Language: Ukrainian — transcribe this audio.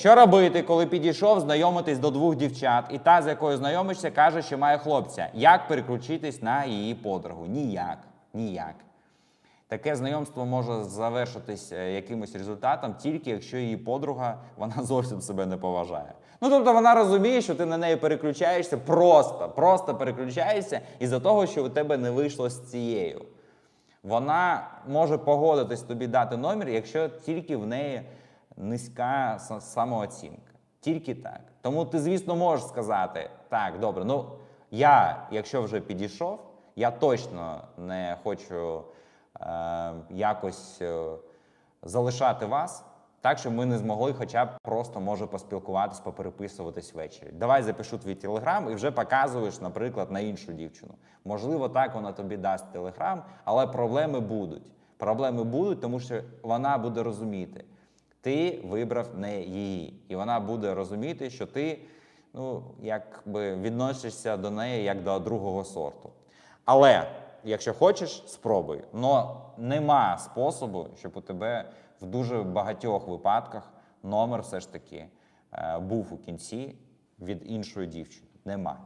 Що робити, коли підійшов знайомитись до двох дівчат, і та, з якою знайомишся, каже, що має хлопця? Як переключитись на її подругу? Ніяк. Ніяк. Таке знайомство може завершитись е, якимось результатом, тільки якщо її подруга вона зовсім себе не поважає. Ну тобто вона розуміє, що ти на неї переключаєшся просто, просто переключаєшся із-за того, що у тебе не вийшло з цією. Вона може погодитись тобі дати номер, якщо тільки в неї низька самооцінка. Тільки так. Тому ти, звісно, можеш сказати: так, добре, ну я, якщо вже підійшов, я точно не хочу е, якось залишати вас. Так, щоб ми не змогли хоча б просто може поспілкуватись, попереписуватись ввечері. Давай запишу твій телеграм і вже показуєш, наприклад, на іншу дівчину. Можливо, так вона тобі дасть телеграм, але проблеми будуть. Проблеми будуть, тому що вона буде розуміти, ти вибрав не її, і вона буде розуміти, що ти ну, якби відносишся до неї як до другого сорту. Але якщо хочеш, спробуй. Но нема способу, щоб у тебе в дуже багатьох випадках номер все ж таки е, був у кінці від іншої дівчини. Нема.